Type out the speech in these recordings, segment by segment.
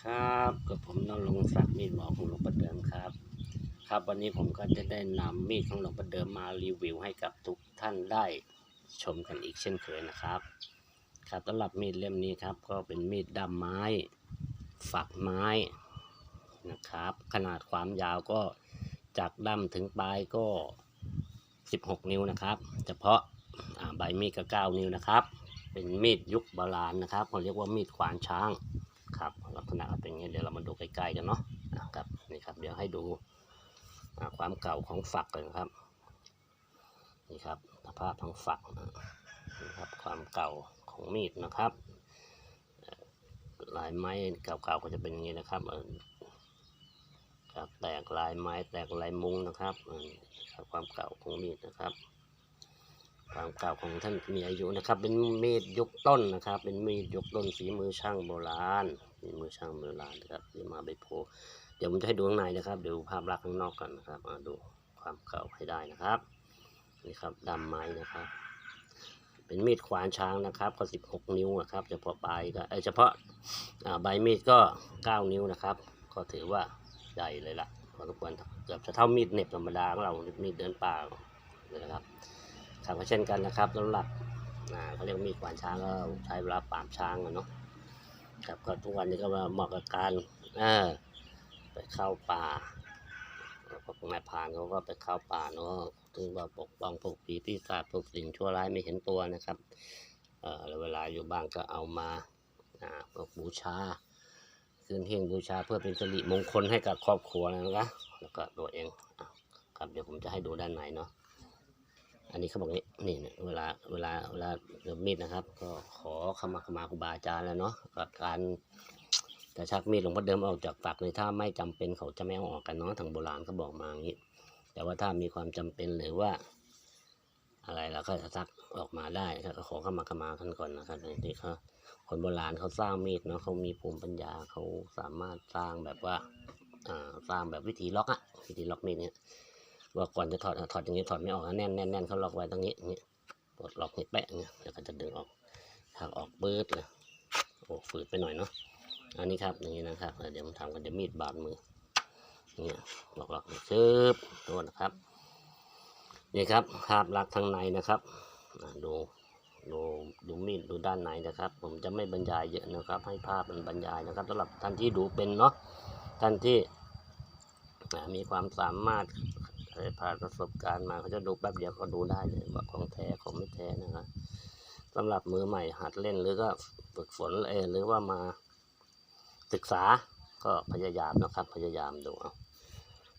ครับกับผมนรงศักดิ์มีดหมอของหลวงประเดิมครับ ครับวันนี้ผมก็จะได้นำมีดของหลวงประเดิมมารีวิวให้กับทุกท่านได้ชมกันอีกเช่นเคยนะครับ ครับสำหรับมีดเล่มนี้ครับ ก็เป็นมีดดำไม้ ฝักไม้นะครับ ขนาดความยาวก็จากดำถึงปลายก็ 16 นิ้วนะครับ เฉพาะใบมีดก็9นิ้วนะครับ เป็นมีดยุคโบราณนะครับเขาเรียกว่ามีดขวานช้าง ณะเป็นอย่างนี้เดี๋ยวเรามาดูใกล้ๆกันเนาะนะครับนี่ครับเดี๋ยวให้ดูความเก่าของฝักเลยครับนี่ครับสภาพของฝักนี่ครับความเก่าของมีดนะครับลายไม้เก่าๆก็จะเป็นอย่างนี้นะครับครับแตกลายไม้แตกลายมุ้งนะครับครับความเก่าของมีดนะครับ ความเก่าของท่านมีอายุนะครับ เป็นมีดยุคต้นนะครับ เป็นมีดยุคต้นฝีมือช่างโบราณ ฝีมือช่างโบราณนะครับที่มาใบโพเดี๋ยวผมจะให้ดูข้างในนะครับ เดูภาพลักษณ์ข้างนอกกันนะครับมาดูความเก่าให้ได้นะครับนี่ครับดำไม้นะครับ เป็นมีดขวานช้างนะครับ ก็16นิ้วนะครับเฉพาะปลายก็เอ้ยเฉพาะใบมีดก็9นิ้วนะครับ ก็ถือว่าใหญ่เลยล่ะพอสมควรเกือบจะเท่ามีดเน็บธรรมดาของเรามีดเดินป่าเลยนะครับครับก็เช่นกันนะครับสำหรับเขาเรียกมีดขวานช้างก็ใช้เวลาปาบช้างเนาะ ครับก็ทุกวันนี้ก็มาเหมาะกับการเออไปเข้าป่าพวกนายพานเขาก็ไปเข้าป่าเนาะถึงว่าปกป้องพวกผีปีศาจพวกสิ่งชั่วร้ายไม่เห็นตัวนะครับเออแล้วเวลาอยู่บ้านก็เอามาอ่าพวกบูชาคืนเฮงบูชาเพื่อเป็นสิริมงคลให้กับครอบครัวนะครับแล้วก็ตัวเองครับเดี๋ยวผมจะให้ดูด้านในเนาะ อันนี้เขาบอกนี่นี่เวลาเวลาเวลาเริ่มมีดนะครับ ก็ขอขมาขมาครูบาอาจารย์แล้วเนาะกับการจะชักมีดหลวงพ่อเดิมออกจากฝักเลยถ้าไม่จำเป็นเขาจะไม่เอาออกกันเนาะทางโบราณเขาบอกมาอย่างนี้ แต่ว่าถ้ามีความจำเป็นหรือว่า อะไรเราก็จะชักออกมาได้ครับก็ขอขมาขมาท่านก่อนนะครับที่เขาคนโบราณเขาสร้างมีดเนาะเขามีภูมิปัญญาเขาสามารถสร้างแบบว่าอ่าสร้างแบบวิธีล็อกอะวิธีล็อกมีดเนี่ย ว่าก่อนจะถอดถอดอย่างนี้ถอดไม่ออกนะแน่นแน่นแน่นเขาล็อกไว้ตรงนี้นี้ปลดล็อกนี่แปะอย่างเงี้ยแล้วก็จะดึงออกหักออกปื๊ดเลยโอ้ฝืดไปหน่อยเนาะอันนี้ครับอย่างนี้นะครับเดี๋ยวผมทำกันจะมีดบาดมือเนี่ยล็อกล็อกชึบตัวนะครับนี่ครับภาพลักษณ์ทางในนะครับดูดูดูมีดดูด้านในนะครับ ผมจะไม่บรรยายเยอะนะครับ ให้ภาพมันบรรยายนะครับสำหรับท่านที่ดูเป็นเนาะท่านที่มีความสามารถ เคยผ่านประสบการณ์มาเขาจะดูแป๊บเดียวก็ดูได้เลยว่าของแท้ของไม่แท้นะครับสำหรับมือใหม่หัดเล่นหรือก็ฝึกฝนเองหรือว่ามาศึกษาก็พยายามนะครับ พยายามดู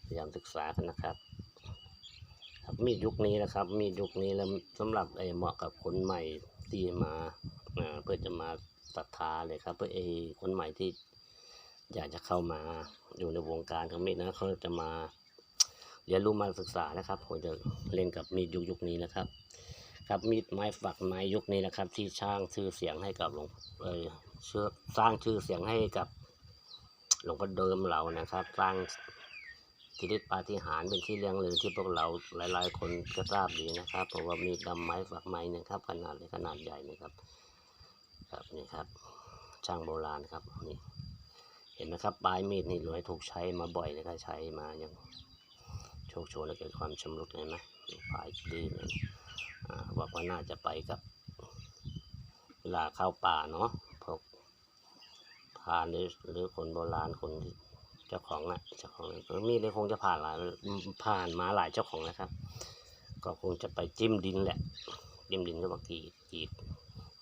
พยายามศึกษากันนะครับครับมีดยุคนี้นะครับ มีดยุคนี้แล้วสำหรับเออเหมาะกับคนใหม่ที่มาเพื่อจะมาศรัทธาเลยครับ เพื่อเออคนใหม่ที่อยากจะเข้ามาอยู่ในวงการของมีดนะเขาจะมา เรียนรู้มาศึกษานะครับผมจะเล่นกับมีดยุคยุคนี้นะครับ ครับมีดไม้ฝักไม้ยุคนี้นะครับ ที่สร้างชื่อเสียงให้กับหลวงเออเชื่อสร้างชื่อเสียงให้กับหลวงพ่อเดิมเรานะครับ สร้างกิริปาฏิหาริย์เป็นที่เลี้ยงลือที่พวกเราหลาย ๆ คนก็ทราบดีนะครับเพราะว่ามีดดำไม้ฝักไม้เนะครับ ขนาดเล็กขนาดใหญ่นะครับ ครับนี่ครับช่างโบราณครับนี่เห็นไหมครับปลายมีดนี่รวยถูกใช้มาบ่อยเลยครับใช้มาอย่าง โชคโชนแล้วเกิดความชำรุดเห็นไหมปลายดีเลยอ่าบอกว่าน่าจะไปกับ เวลาเข้าป่าเนาะพวกพรานหรือหรือคนโบราณคนที่เจ้าของอะเจ้าของมีดเลยคงจะผ่านหลายผ่านมาหลายเจ้าของนะครับ ก็คงจะไปจิ้มดินแหละ จิ้มดินก็บอกกีดกีด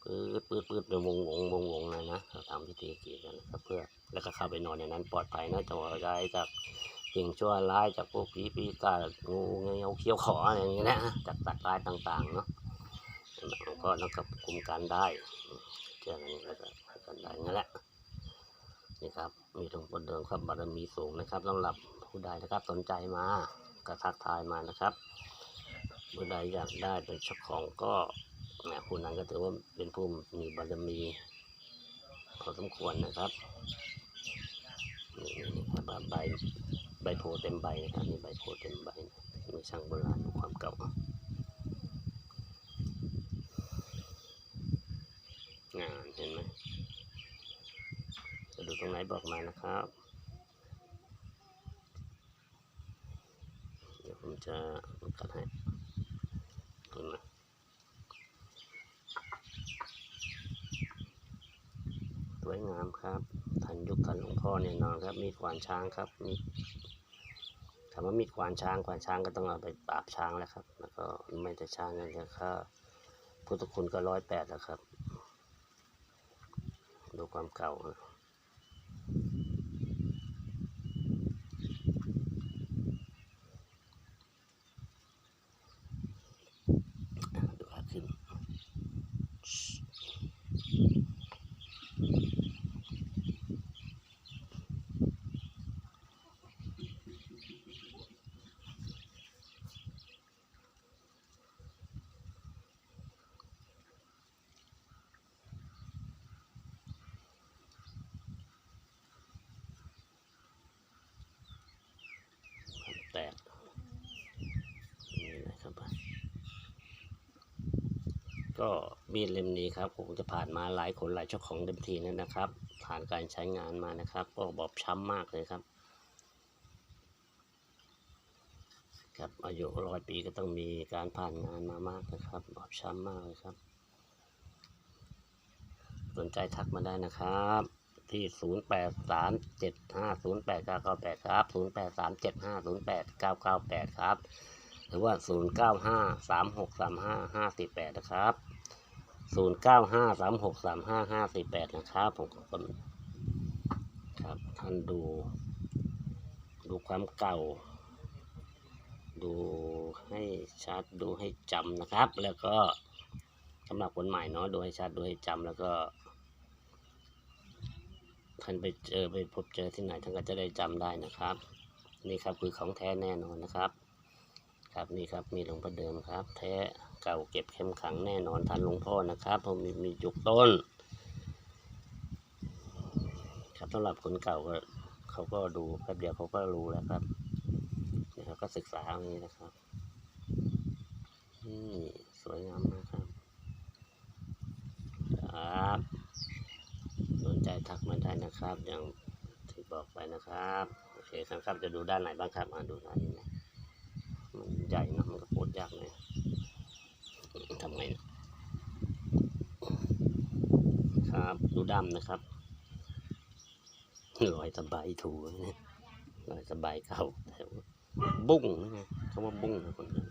ปื๊ดปื๊ดปื๊ดเป็นวงวงวงวงเลยนะเราทำพิธีกีดกันนะครับเพื่อแล้วก็เข้าไปนอนในนั้นปลอดภัยนะจะว่าย้จาก สิ่งชั่วร้ายจากพวกผีปีศาจงูเงี้ยวเขี้ยวขออะไรอย่างเงี้ยนะจากสัตว์ร้ายต่างๆเนาะหลวงพ่อนะครับคุมการได้เจ้านี้แล้วก็กันได้นั่นแหละนี่ครับ มีหลวงพ่อเดิมครับบารมีสูงนะครับสำหรับผู้ใดนะครับสนใจมาก็ทักทายมานะครับผู้ใดอยากได้เป็นเจ้าของก็เนี่ยผู้นั้นก็ถือว่าเป็นผู้มีบารมีพอสมควรนะครับนี่ครับใบ ใบโพเต็มใบนะครับนี่ใบโพเต็มใบมือช่างโบราณความเก่างานเห็นไหมดูตรงไหนบอกมานะครับ เดี๋ยวผมจะกัดให้เห็นไหมสวยงามครับทันยุคทันหลวงพ่อแน่นอนครับ มีขวานช้างครับ มี ถามว่ามีดขวานช้างขวานช้างก็ต้องเอาไปปราบช้างแล้วครับ แล้วก็ไม่แต่ช้างนั่นจะค่าพุทธคุณก็ร้อยแปดแล้วครับ ดูความเก่านะดูขาขึ้น แตกนี่นะครับ ก็มีดเล่มนี้ครับคงจะผ่านมาหลายคนหลายเจ้าของเต็มทีนั่นนะครับ ผ่านการใช้งานมานะครับ ก็บอบช้ำมากเลยครับครับอายุร้อยปีก็ต้องมีการผ่านงานมามากนะครับบอบช้ำมากเลยครับ สนใจทักมาได้นะครับที่ 0 8 3 7 5 0 8 9 9 8 ครับ 0 8 3 7 5 0 8 9 9 8 ครับ หรือว่า 0 9 5 3 6 3 5 5 4 8 นะครับ 0 9 5 3 6 3 5 5 4 8 นะครับ ผมก็คนครับ ท่านดู ดูความเก่า ดูให้ชัด ดูให้จำนะครับ แล้วก็สำหรับคนใหม่เนาะ ดูให้ชัด ดูให้จำแล้วก็ท่านไปเจอไปพบเจอที่ไหนท่านก็จะได้จำได้นะครับ นี่ครับคือของแท้แน่นอนนะครับ ครับนี่ครับมีหลวงพ่อเดิมครับ แท้เก่าเก็บเข้มขังแน่นอนทันหลวงพ่อนะครับผมมีมีจุกต้น ครับสำหรับคนเก่าก็เขาก็ดูแป๊บเดียวเขาก็รู้แล้วครับนี่เขาก็ศึกษาอย่างนี้นะครับนี่สวยงามมากครับครับสนใจทักมาได้นะครับ อย่างที่บอกไปนะครับโอเคครับจะดูด้านไหนบ้างครับมาดูด้านนี้นะ มันใหญ่นะมันก็โปวดยากเลยทำไงนะครับดูดำนะครับรอยสบายถูนี่ยรอยสบายเก่าแต่ว่าบุ้งนะไงคำว่าบุ้งนะคนนั้น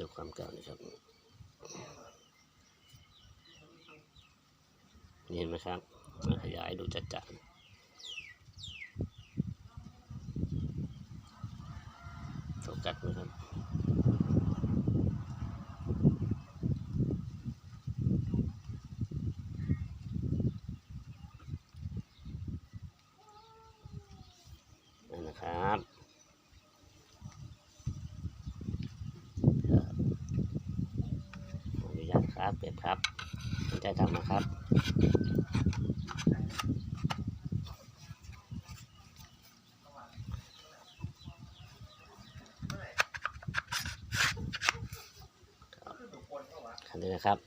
ดูความเก่านะครับเห็นไหมครับขยายดูจัด จัดโฟกัสนะครับนะครับครับขออนุญาตครับเก็บครับสนใจทำนะครับ อั นะครับ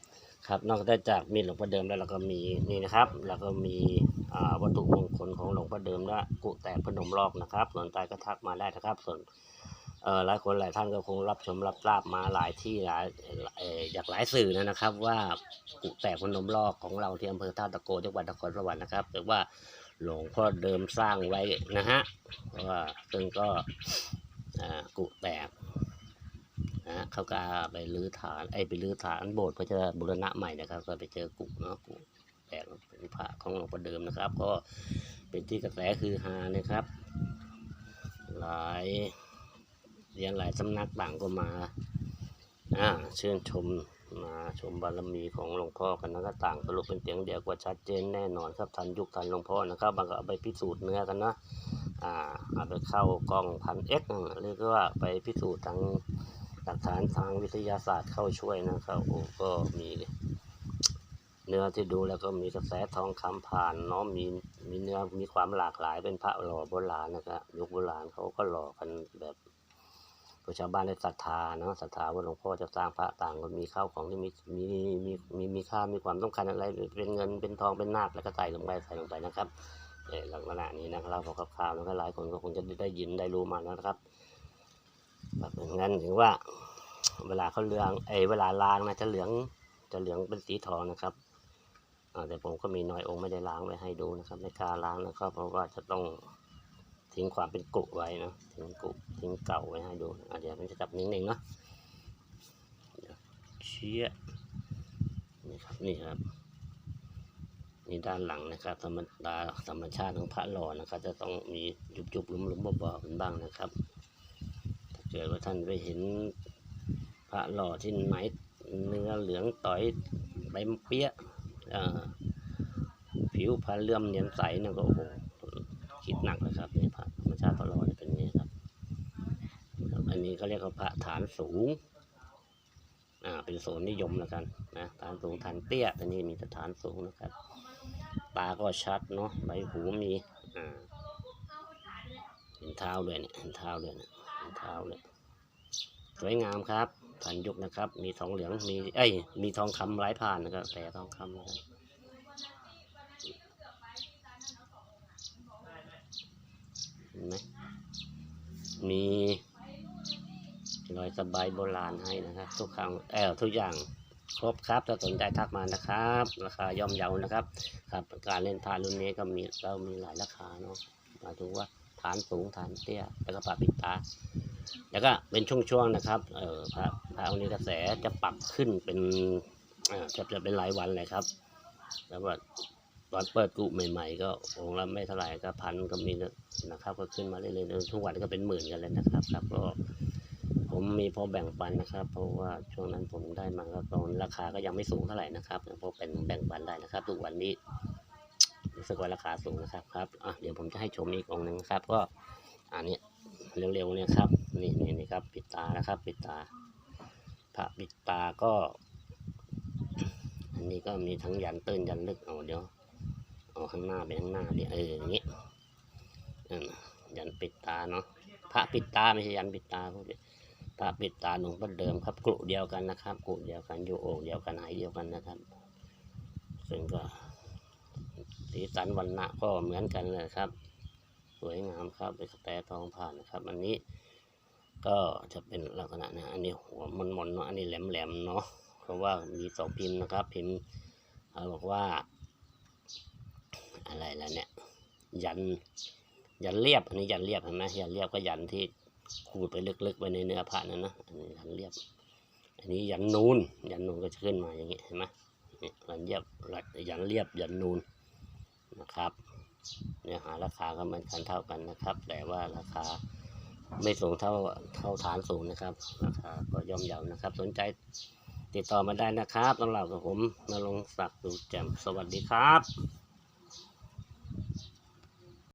ครับนอกจากมีหลวงพ่อเดิมแล้วเราก็มีนี่นะครับแล้วก็มีวัตถุมงคลของหลวงพ่อเดิมและกุแตกพนมรอกนะครับสนใจก็ทักมาได้นะครับส่วนหลายคนหลายท่านก็คงรับชมรับทราบมาหลายที่หลายอยากหลายสื่อนะครับ ว่ากุแตกพนมรอกของเราที่อำเภอท่าตะโกจังหวัดนครสวรรค์นะครับหรือว่าหลวงพ่อเดิมสร้างไว้นะฮะว่าซึ่งก็กุแตก เขาก็ไปรื้อฐานไอ้ไปรื้อฐานโบสถ์เพื่อจะบูรณะใหม่นะครับ ก็ไปเจอกุเนาะกุแตกเป็นพระของหลวงพ่อเดิมนะครับ ก็เป็นที่กระแสคือฮานะครับ หลายเรียนหลายสำนักต่างก็มาอ่าเชิญชมมาชมบารมีของหลวงพ่อกันนะก็ต่างสรุปเป็นเสียงเดียวกว่าชัดเจนแน่นอนครับทันยุคทันหลวงพ่อนะครับบางก็เอาไปพิสูจน์เนื้อกันนะอ่าเอาไปเข้ากล้องพันเอ็กหรือก็ว่าไปพิสูจน์ทาง หลักฐานทางวิทยาศาสตร์เข้าช่วยนะครับโอ้ก็มีเนื้อที่ดูแล้วก็มีกระแสทองคำผ่านเนาะมีมีเนื้อมีความหลากหลายเป็นพระหล่อโบราณนะครับยุคโบราณเขาก็หล่อกันแบบผู้ชาบ้านได้ศรัทธาเนาะศรัทธาว่าหลวงพ่อจะสร้างพระต่างก็มีข้าวของที่มีมีมีมีมีค่ามีความสำคัญอะไรเป็นเงินเป็นทองเป็นนาคแล้วก็ใส่ลงไปใส่ลงไปนะครับเออลักษณะนี้นะครับเราพอคร่าวๆแล้วก็หลายคนก็คงจะได้ยินได้รู้มาแล้วนะครับ แบบงั้นถึงว่า เวลาเขาเลืองไอเวลาล้างนะจะเหลืองจะเหลืองเป็นสีทองนะครับอ่าแต่ผมก็มีน้อยองค์ไม่ได้ล้างไว้ให้ดูนะครับไม่กล้าล้างนะครับ เพราะว่าจะต้องทิ้งความเป็นกุไว้นะทิ้งกุทิ้งเก่าไว้ให้ดูอะเดี๋ยวมันจะจับนิ่งๆเนาะเชี่ยนี่ครับนี่ครับนี่ด้านหลังนะครับธรรมดาธรรมชาติของพระหล่อนะครับ จะต้องมียุบๆลุมๆบ่อๆเป็นบ้างนะครับ กิดว่าท่านไปเห็นพระหล่อที่ไหนเนื้อเหลืองต่อยใบเปี้ยผิวพรรณเลื่อมเนียนใสเนี่ยก็โอ้โหคิดหนักเลยครับนี่พระธรรมชาติพระหล่อเนี่ยเป็นอย่างนี้ครับครับอันนี้เขาเรียกว่าพระฐานสูงอ่าเป็นโซนนิยมแล้วกันนะฐานสูงฐานเตี้ยแต่นี่มีแต่ฐานสูงนะครับตาก็ชัดเนาะใบหูมีอ่าเห็นเท้าด้วยเนี่ยเห็นเท้าด้วยเนี่ย เห็นเท้าเลยสวยงามครับผ่านยุคนะครับ มีทองเหลืองมีเอ้ยมีทองคำไร้ผ่านนะครับแต่ทองคำนะครับเห็นไหมมีรอยสบายโบราณให้นะครับ ทุกครั้งเออทุกอย่างครบครับถ้าสนใจทักมานะครับ ราคาย่อมเยานะครับ ครับ การเล่นพารุ่นนี้ก็มีเรามีหลายราคาเนาะหมายถึงว่าฐานสูงฐานเตี้ยแล้วก็ปรับปิดตา แล้วก็เป็นช่วงๆนะครับเอ่อพระพระองค์นี้กระแสจะปรับขึ้นเป็นอ่อจะจะเป็นรายวันเลยครับ แล้วว่าตอนเปิดกุใหม่ๆ ก็องค์ละไม่เท่าไหร่ก็พันก็มีนะครับ ก็ขึ้นมาเรื่อยๆทุกวันก็เป็นหมื่นกันเลยนะครับครับก็ผมมีพอแบ่งปันนะครับ เพราะว่าช่วงนั้นผมได้มาก็ตอนราคาก็ยังไม่สูงเท่าไหร่นะครับพอเป็นแบ่งปันได้นะครับ ทุกวันนี้รู้สึกว่าราคาสูงนะครับครับอะเดี๋ยวผมจะให้ชมอีกองหนึ่งนะครับ ก็อันนี้เร็วๆเนี่ยครับ นี่นี่นี่ครับ ปิดตานะครับ ปิดตาพระปิดตาก็ อันนี้ก็มีทั้งยันตื้นยันลึกเอาเดี๋ยวเอาข้างหน้าไปข้างหน้าเดี๋ยวเอออย่างนี้ยันปิดตาเนาะพระปิดตาไม่ใช่ยันปิดตาพวกนี้พระปิดตาหลวงพ่อเดิมครับกลุ่เดียวกันนะครับกลุ่เดียวกันอยู่โอ่งเดียวกันหายเดียวกันนะครับ ซึ่งก็สีสันวันณะก็เหมือนกันเลยครับ สวยงามครับเป็นสแตทองผ่านนะครับ อันนี้ ก็จะเป็นลักษณะนะอันนี้หัวมันมนเนาะอันนี้แหลมๆเนาะเพราะว่ามีสองพิมพ์นะครับ พิมพ์เขาบอกว่า อะไรแล้วเนี่ย ยันยันเรียบ อันนี้ยันเรียบเห็นไหมยันเรียบก็ยันที่ขูดไปลึกๆไปในเนื้อพระนั่นนะอันนี้ยันเรียบ อันนี้ยันนูนยันนูนก็จะขึ้นมาอย่างนี้เห็นไหมนี่ยันเรียบยันเรียบยันนูนนะครับ เนื้อหาราคาก็เหมือนกันเท่ากันนะครับ แต่ว่าราคา ไม่สูงเท่าเท่าฐานสูงนะครับราคาก็ย่อมเยานะครับ สนใจติดต่อมาได้นะครับต้องเล่ากับผมนรงศักดิ์ดูแจ่มสวัสดีครับ